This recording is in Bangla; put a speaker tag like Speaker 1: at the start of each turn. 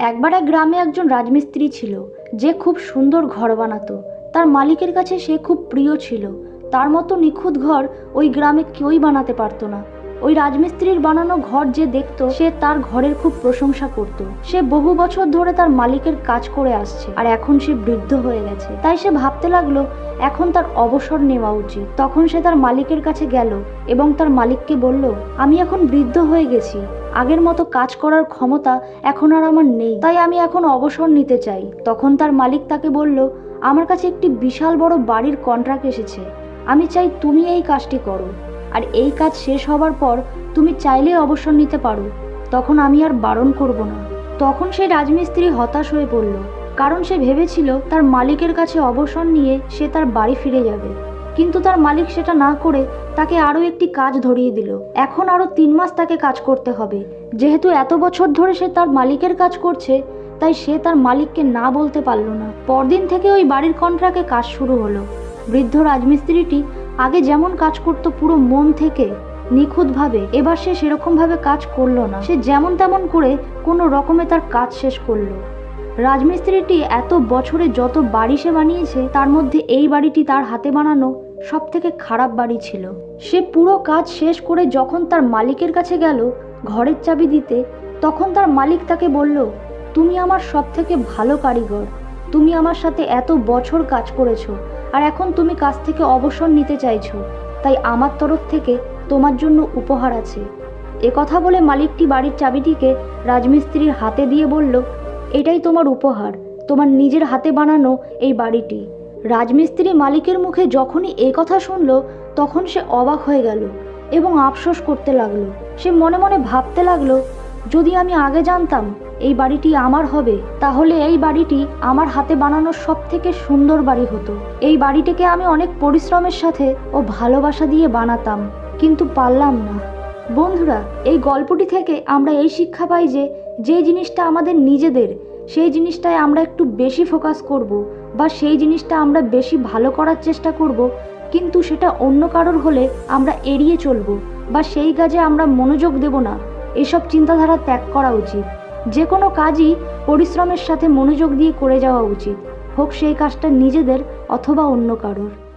Speaker 1: একবার এক গ্রামে একজন রাজমিস্ত্রি ছিল, যে খুব সুন্দর ঘর বানাতো। তার মালিকের কাছে সে খুব প্রিয় ছিল। তার মতো নিখুঁত ঘর ওই গ্রামে কেউই বানাতে পারতো না। ওই রাজমিস্ত্রির বানানো ঘর যে দেখতো, সে তার ঘরের খুব প্রশংসা করত। সে বহু বছর ধরে তার মালিকের কাজ করে আসছে, আর এখন সে বৃদ্ধ হয়ে গেছে। তাই সে ভাবতে লাগল, এখন তার অবসর নেওয়া উচিত। তখন সে তার মালিকের কাছে গেল এবং তার মালিককে বলল, আমি এখন বৃদ্ধ হয়ে গেছি। আগের মতো কাজ করার ক্ষমতা এখন আর আমার নেই। তাই আমি এখন অবসর নিতে চাই। তখন তার মালিক তাকে বলল, আমার কাছে একটি বিশাল বড় বাড়ির কন্ট্রাক্ট এসেছে। আমি চাই তুমি এই কাজটি করো। আর এই কাজ শেষ হবার পর তুমি চাইলে অবসর নিতে পারো। তখন আমি আর বারণ করব না। তখন সেই রাজমিস্ত্রি হতাশ হয়ে পড়ল। কারণ সে ভেবেছিল তার মালিকের কাছে অবসর নিয়ে সে তার বাড়ি ফিরে যাবে। কিন্তু তার মালিক সেটা না করে তাকে আরও একটি কাজ ধরিয়ে দিল। এখন আরও তিন মাস তাকে কাজ করতে হবে। যেহেতু এত বছর ধরে সে তার মালিকের কাজ করছে, তাই সে তার মালিককে না বলতে পারল না। পরদিন থেকে ওই বাড়ির কন্ট্রাক্টে কাজ শুরু হলো। বৃদ্ধ রাজমিস্ত্রিটি আগে যেমন কাজ করত পুরো মন থেকে, নিখুঁতভাবে, এবার সে সেরকমভাবে কাজ করল না। সে যেমন তেমন করে কোনো রকমে তার কাজ শেষ করল। রাজমিস্ত্রিটি এত বছরে যত বাড়ি সে বানিয়েছে, তার মধ্যে এই বাড়িটি তার হাতে বানানো সব থেকে খারাপ বাড়ি ছিল। সে পুরো কাজ শেষ করে যখন তার মালিকের কাছে গেল ঘরের চাবি দিতে, তখন তার মালিক তাকে বলল, তুমি আমার সব থেকে ভালো কারিগর। তুমি আমার সাথে এত বছর কাজ করেছ। আর এখন তুমি কাজ থেকে অবসর নিতে চাইছো, তাই আমার তরফ থেকে তোমার জন্য উপহার আছে। এ কথা বলে মালিকটি বাড়ির চাবিটিকে রাজমিস্ত্রির হাতে দিয়ে বলল, এটাই তোমার উপহার, তোমার নিজের হাতে বানানো এই বাড়িটি। রাজমিস্ত্রি মালিকের মুখে যখনই এ কথা শুনল, তখন সে অবাক হয়ে গেল এবং আফসোস করতে লাগল। সে মনে মনে ভাবতে লাগল যদি আমি আগে জানতাম এই বাড়িটি আমার হবে, তাহলে এই বাড়িটি আমার হাতে বানানো সব থেকে সুন্দর বাড়ি হতো। এই বাড়িটিকে আমি অনেক পরিশ্রমের সাথে ও ভালোবাসা দিয়ে বানাতাম, কিন্তু পারলাম না। বন্ধুরা, এই গল্পটি থেকে আমরা এই শিক্ষা পাই যে যে জিনিসটা আমাদের নিজেদের, সেই জিনিসটায় আমরা একটু বেশি ফোকাস করব বা সেই জিনিসটা আমরা বেশি ভালো করার চেষ্টা করব, কিন্তু সেটা অন্য কারোর হলে আমরা এড়িয়ে চলবো বা সেই কাজে আমরা মনোযোগ দেব না। এসব চিন্তাধারা ত্যাগ করা উচিত। যে কোনো কাজই পরিশ্রমের সাথে মনোযোগ দিয়ে করে যাওয়া উচিত। হোক সেই কাজটা নিজেদের অথবা অন্য কারোর।